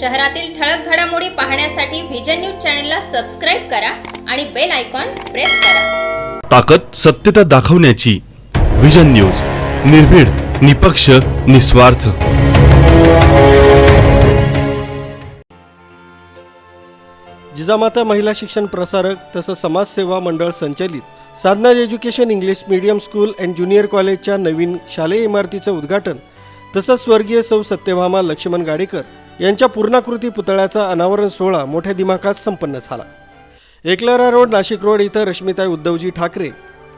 शहरातील ठळक घडामोडी पाहण्यासाठी व्हिजन न्यूज चॅनलला सबस्क्राईब करा आणि बेल आयकॉन प्रेस करा. ताकद सत्यता दाखवण्याची विजन न्यूज निर्भीड निपक्ष निस्वार्थ. जिजामाता महिला शिक्षण प्रसारक तसंच समाजसेवा मंडळ संचलित Sadhana education English medium school and junior कॉलेजच्या नवीन शालेय इमारतीचं उद्घाटन तसंच स्वर्गीय सौ सत्यभामा लक्ष्मण गाडेकर यांच्या पूर्णाकृती पुतळ्याचा अनावरण सोहळा मोठ्या दिमाखात संपन्न झाला. एकलरा रोड नाशिक रोड इथं रश्मिताई उद्धवजी ठाकरे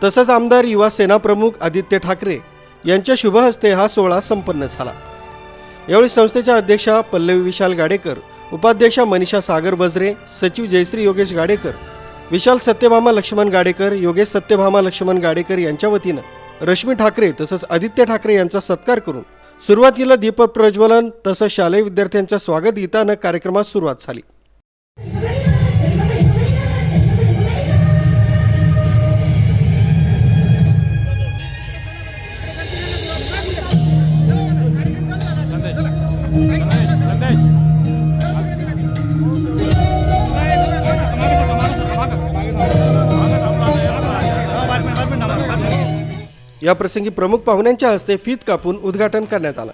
तसंच आमदार युवा सेना प्रमुख आदित्य ठाकरे यांच्या शुभहस्ते हा सोहळा संपन्न झाला. यावेळी संस्थेच्या अध्यक्षा पल्लवी विशाल गाडेकर उपाध्यक्षा मनीषा सागर वजरे सचिव जयश्री योगेश गाडेकर विशाल सत्यभामा लक्ष्मण गाडेकर योगेश सत्यभामा लक्ष्मण गाडेकर यांच्या वतीनं रश्मी ठाकरे तसंच आदित्य ठाकरे यांचा सत्कार करून सुरुवातीला दीपप्रज्वलन तसंच शालेय विद्यार्थ्यांच्या स्वागत गीतानं कार्यक्रमास सुरुवात झाली. या प्रसंगी प्रमुख पाहुण्यांच्या हस्ते फीत कापून उद्घाटन करण्यात आलं.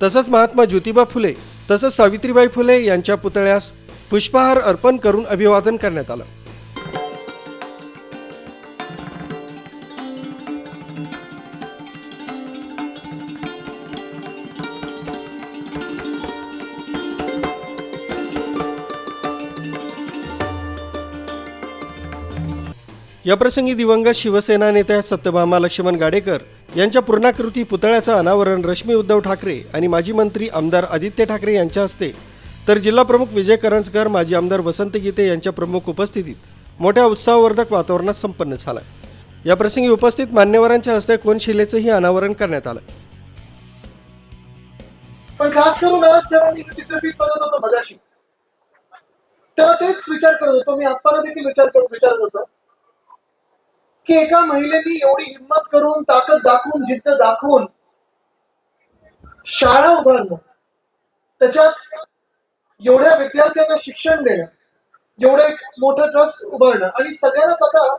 तसंच महात्मा ज्योतिबा फुले तसंच सावित्रीबाई फुले यांच्या पुतळ्यास पुष्पहार अर्पण करून अभिवादन करण्यात आलं. याप्रसंगी दिवंगत शिवसेना नेत्या सत्यभामा लक्ष्मण गाडेकर यांच्या पूर्णाकृती पुतळ्याचं अनावरण रश्मी उद्धव ठाकरे आणि माजी मंत्री आमदार आदित्य ठाकरे यांच्या हस्ते तर जिल्हा प्रमुख विजय करंजकर माजी आमदार वसंत गीते यांच्या प्रमुख उपस्थितीत मोठ्या उत्साहवर्धक वातावरणात संपन्न झालं. याप्रसंगी उपस्थित मान्यवरांच्या हस्ते कोनशिलेचंही अनावरण करण्यात आलं. पण खास करून आज जेव्हा मी चित्रफित बघत होतो मगाशी तेव्हा तेच विचार करत होतो. मी आपल्याला देखील विचार करत विचारत होतो. की एका महिलेने एवढी हिंमत करून ताकद दाखवून जिद्द दाखवून शाळा उभारणं त्याच्यात एवढ्या विद्यार्थ्यांना शिक्षण देणं एवढं एक मोठं ट्रस्ट उभारणं आणि सगळ्यांनाच आता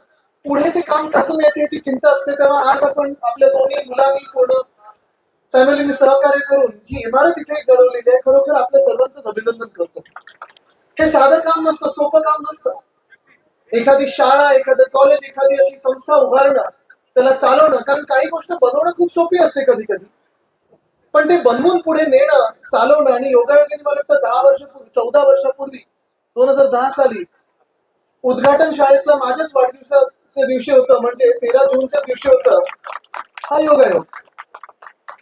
पुढे ते काम कसं न्यायचं याची चिंता असते. तेव्हा आज आपण आपल्या दोन्ही मुलांनी पूर्ण फॅमिलीने सहकार्य करून ही इमारत इथे घडवलेली आहे. खरोखर आपल्या सर्वांचं अभिनंदन करतो. हे साधं काम नसतं सोपं काम नसतं. एखादी शाळा एखादं कॉलेज एखादी अशी संस्था उभारणं त्याला चालवणं कारण काही गोष्ट बनवणं खूप सोपी असते कधी कधी पण ते बनवून पुढे नेणं चालवणं आणि योगायोगाने मला वाटतं दहा वर्षापूर्वी चौदा वर्षापूर्वी दोन हजार दहा साली उद्घाटन शाळेचं माझ्याच वाढदिवसाच्या दिवशी होतं म्हणजे तेरा जूनच्या दिवशी होतं हा योगायोग.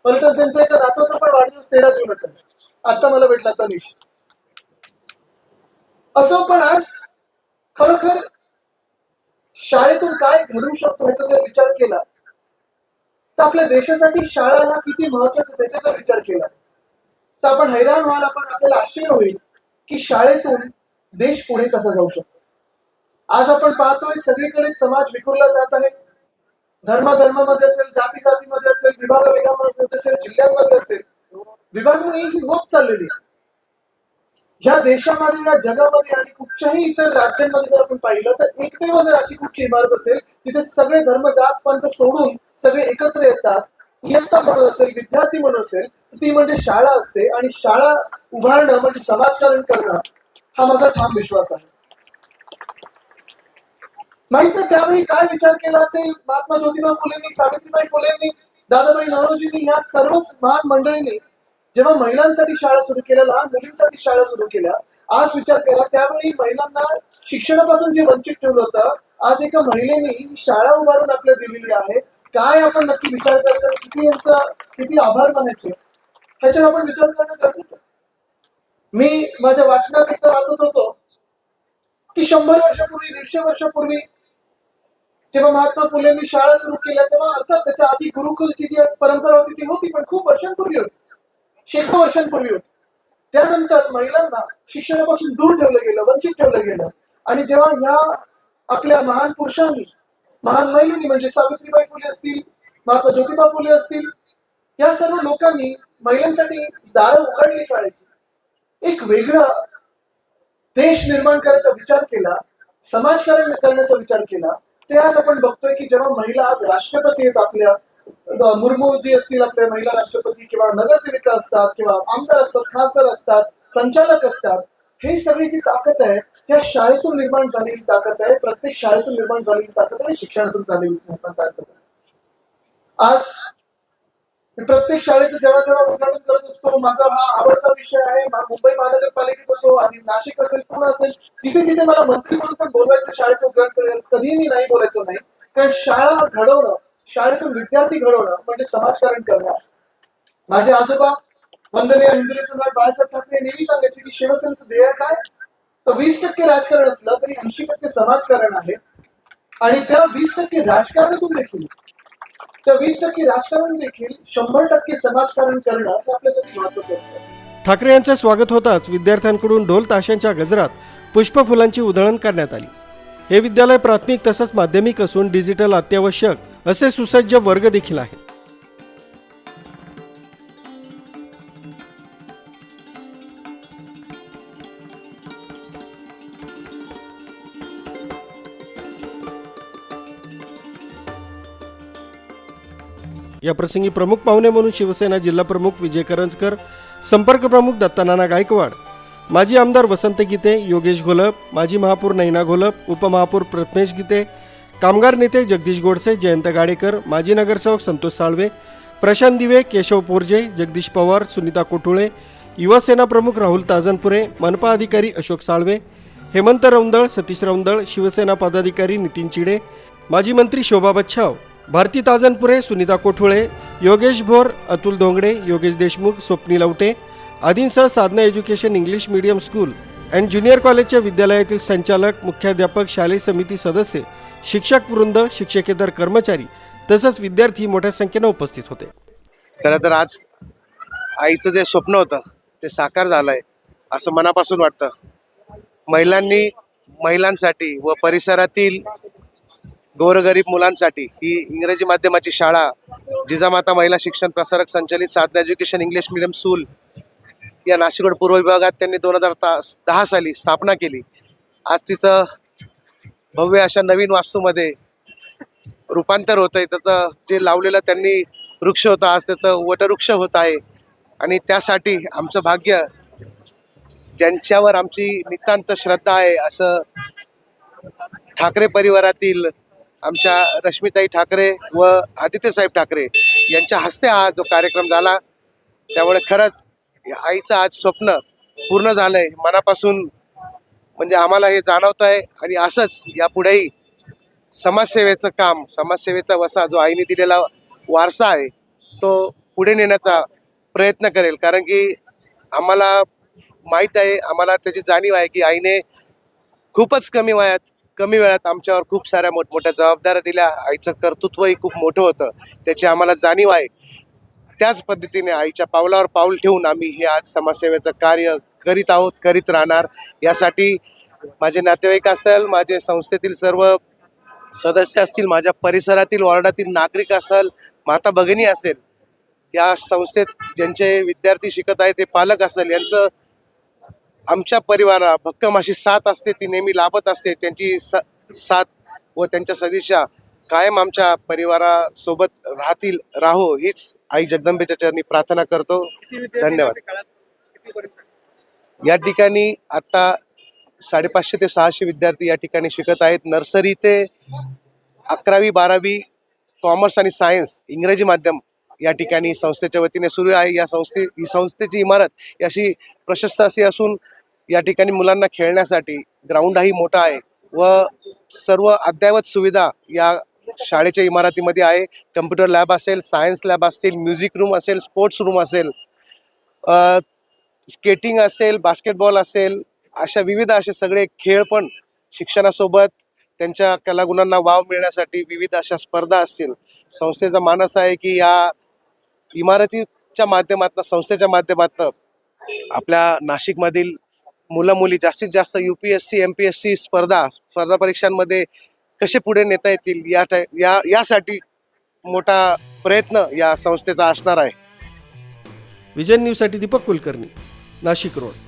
मला तर त्यांच्या एका नातवाचा पण वाढदिवस तेरा जूनच. आहे आता मला भेटला तनिष. असो पण आज खरोखर शाळेतून काय घडू शकतो ह्याचा जर विचार केला तर आपल्या देशासाठी शाळा ह्या किती महत्वाचं त्याचा जर विचार केला तर आपण हैराण व्हाल आपण आपल्याला आश्चर्य होईल की शाळेतून देश पुढे कसा जाऊ शकतो. आज आपण पाहतोय सगळीकडे समाज विखुरला जात आहे. धर्माधर्मामध्ये असेल जाती जातीमध्ये असेल विभाग विभागामध्ये असेल जिल्ह्यांमध्ये असेल विभागणी ही होत चाललेली आहे. ज्या देशामध्ये या जगामध्ये आणि कुठच्याही इतर राज्यांमध्ये जर आपण पाहिलं तर एकमेव जर अशी कुठची इमारत असेल तिथे सगळे धर्म जात पंथ सोडून सगळे एकत्र येतात. इयत्ता म्हणून असेल विद्यार्थी म्हणून असेल तर ती म्हणजे शाळा असते. आणि शाळा उभारणं म्हणजे समाजकारण करणं हा माझा ठाम विश्वास आहे. माहीत ना त्यावेळी काय विचार केला असेल महात्मा ज्योतिबा फुलेंनी सावित्रीबाई फुलेंनी दादाबाई नवरोजींनी या सर्वच महान मंडळींनी जेव्हा महिलांसाठी शाळा सुरू केल्या लहान मुलींसाठी शाळा सुरू केल्या आज विचार केला त्यावेळी महिलांना शिक्षणापासून जे वंचित ठेवलं होतं आज एका महिलेने शाळा उभारून आपल्याला दिलेली आहे. काय आपण नक्की विचार करायचा किती यांचा किती आभार मानायचे? ह्याच्यावर आपण विचार करणं गरजेचं मी माझ्या वाचनात एकदा वाचत होतो की शंभर वर्षापूर्वी दीडशे वर्षापूर्वी जेव्हा महात्मा फुलेंनी शाळा सुरू केल्या तेव्हा अर्थात त्याच्या आधी गुरुकुलची जी परंपरा होती ती होती पण खूप वर्षांपूर्वी होती. शेकडो वर्षांपूर्वी होती. त्यानंतर महिलांना शिक्षणापासून दूर ठेवलं गेलं वंचित ठेवलं गेलं. आणि जेव्हा ह्या आपल्या महान पुरुषांनी महान महिलांनी म्हणजे सावित्रीबाई फुले असतील महात्मा ज्योतिबा फुले असतील या सर्व लोकांनी महिलांसाठी दारं उघडली शाळेची. एक वेगळा देश निर्माण करायचा विचार केला समाजकारण करण्याचा विचार केला. ते आज आपण बघतोय की जेव्हा महिला आज राष्ट्रपती आहेत आपल्या मुर्मू जी असतील आपल्या महिला राष्ट्रपती किंवा नगरसेविका असतात किंवा आमदार असतात खासदार असतात संचालक असतात हे सगळी जी ताकद आहे त्या शाळेतून निर्माण झालेली ताकद आहे प्रत्येक शाळेतून निर्माण झालेली ताकद आणि शिक्षणातून झालेली निर्माण ताकद आहे. आज प्रत्येक शाळेचं जेव्हा जेव्हा उद्घाटन करत असतो माझा हा आवडता विषय आहे मुंबई महानगरपालिकेत असो आणि नाशिक असेल पुणे असेल जिथे जिथे मला मंत्री म्हणून पण बोलवायचं शाळेचं उद्घाटन करायचं कधीही मी नाही बोलायचो नाही. कारण शाळा घडवणं शाळेतून विद्यार्थी घडवणं म्हणजे समाजकारण करणं आहे. माझे आजोबा वंदनीय हिंदू सम्राट बाळासाहेब ठाकरे नेहमी सांगायचे की शिवसेनेचं ध्येय काय? तर वीस टक्के राजकारण असलं तरी ऐंशी टक्के समाजकारण आहे. आणि त्या वीस टक्के राजकारणातून देखील त्या वीस टक्के राजकारण देखील शंभर टक्के समाजकारण करणं हे आपल्यासाठी महत्वाचं असतं. ठाकरे यांचं स्वागत होताच विद्यार्थ्यांकडून ढोल ताशांच्या गजरात पुष्पफुलांची उधळण करण्यात आली. हे विद्यालय प्राथमिक तसंच माध्यमिक असून डिजिटल अत्यावश्यक असे सुसज्ज वर्ग देखील आहेत. या प्रसंगी प्रमुख पाहुणे म्हणून शिवसेना जिल्हा प्रमुख विजय करंजकर संपर्क प्रमुख दत्तानाना गायकवाड माजी आमदार वसंत गीते योगेश घोलप माजी महापौर नैना घोलप उपमहापौर प्रथमेश गीते कामगार नेते जगदीश गोडसे जयंत गाडेकर माजी नगरसेवक संतोष साळवे प्रशांत दिवे केशव पोरजे जगदीश पवार सुनीता कोठुळे युवासेना प्रमुख राहुल ताजनपुरे मनपा अधिकारी अशोक साळवे हेमंत रौंदळ सतीश रौंदळ शिवसेना पदाधिकारी नितीन चिडे माजी मंत्री शोभा बच्छाव भारती ताजनपुरे सुनीता कोठुळे योगेश भोर अतुल धोंगडे योगेश देशमुख स्वप्नी लवटे आदींसह Sadhana education English medium school and junior कॉलेजच्या विद्यालयातील संचालक मुख्याध्यापक शालेय समिती सदस्य शिक्षक वृंद शिक्षकेतर कर्मचारी तसंच विद्यार्थी मोठ्या संख्येनं उपस्थित होते. खरं तर आज आईचं जे स्वप्न होतं ते साकार झालंय असं मनापासून वाटतं. महिलांनी महिलांसाठी व परिसरातील गोरगरीब मुलांसाठी ही इंग्रजी माध्यमाची शाळा जिजामाता महिला शिक्षण प्रसारक संचलित Sadhana education English medium school या नाशिकगड पूर्व विभागात त्यांनी दोन हजार दहा साली स्थापना केली. आज तिचं भव्य अशा नवीन वास्तूमध्ये रूपांतर होत आहे त्याचं जे लावलेलं त्यांनी वृक्ष होता आज त्याचं वटवृक्ष होत आहे. आणि त्यासाठी आमचं भाग्य ज्यांच्यावर आमची नितांत श्रद्धा आहे असं ठाकरे परिवारातील आमच्या रश्मिताई ठाकरे व आदित्यसाहेब ठाकरे यांच्या हस्ते हा जो कार्यक्रम झाला त्यामुळे खरंच आईचं आज स्वप्न पूर्ण झालंय. मनापासून म्हणजे आम्हाला हे जाणवत आहे आणि असंच यापुढेही समाजसेवेचं काम समाजसेवेचा वसा जो आईने दिलेला वारसा आहे तो पुढे नेण्याचा प्रयत्न करेल. कारण की आम्हाला माहीत आहे आम्हाला त्याची जाणीव आहे की आईने खूपच कमी वयात कमी वेळात आमच्यावर खूप साऱ्या मोठमोठ्या जबाबदाऱ्या दिल्या. आईचं कर्तृत्वही खूप मोठं होतं. त्याची आम्हाला जाणीव आहे. त्याच पद्धतीने आईच्या पावलावर पाऊल ठेवून आम्ही हे आज समाजसेवेचं कार्य करीत आहोत करीत राहणार. यासाठी माझे नातेवाईक असेल माझे संस्थेतील सर्व सदस्य असतील माझ्या परिसरातील वॉर्डातील नागरिक असेल माता भगिनी असेल या संस्थेत ज्यांचे विद्यार्थी शिकत आहे ते पालक असेल यांचं आमच्या परिवारा भक्कम अशी साथ असते ती नेहमी लाभत असते त्यांची स साथ व त्यांच्या सदिशा कायम आमच्या परिवारासोबत राहतील राहो हीच आई जगदंबेच्या चरणी प्रार्थना करतो. धन्यवाद. या ठिकाणी आता साडेपाचशे ते सहाशे विद्यार्थी या ठिकाणी शिकत आहेत. नर्सरी ते अकरावी बारावी कॉमर्स आणि सायन्स इंग्रजी माध्यम या ठिकाणी संस्थेच्या वतीने सुरू आहे. या संस्थे ही संस्थेची इमारत याशी अशी प्रशस्त अशी असून या ठिकाणी मुलांना खेळण्यासाठी ग्राउंडही मोठा आहे व सर्व अद्ययावत सुविधा या शाळेच्या इमारतीमध्ये आहे. कम्प्युटर लॅब असेल सायन्स लॅब असतील म्युझिक रूम असेल स्पोर्ट्स रूम असेल. स्केटिंग असेल बास्केटबॉल असेल अशा विविध असे सगळे खेळ पण शिक्षणासोबत त्यांच्या कलागुणांना वाव मिळण्यासाठी विविध अशा स्पर्धा असतील. संस्थेचा मानस आहे की या इमारतीच्या माध्यमातून संस्थेच्या माध्यमातून आपल्या नाशिकमधील मुलं मुली जास्तीत जास्त U P S C M P S C स्पर्धा स्पर्धा परीक्षांमध्ये कसे पुढे नेता येतील या टाय या यासाठी मोठा प्रयत्न या संस्थेचा असणार आहे. विजन न्यूजसाठी दीपक कुलकर्णी. नाशिक रोड.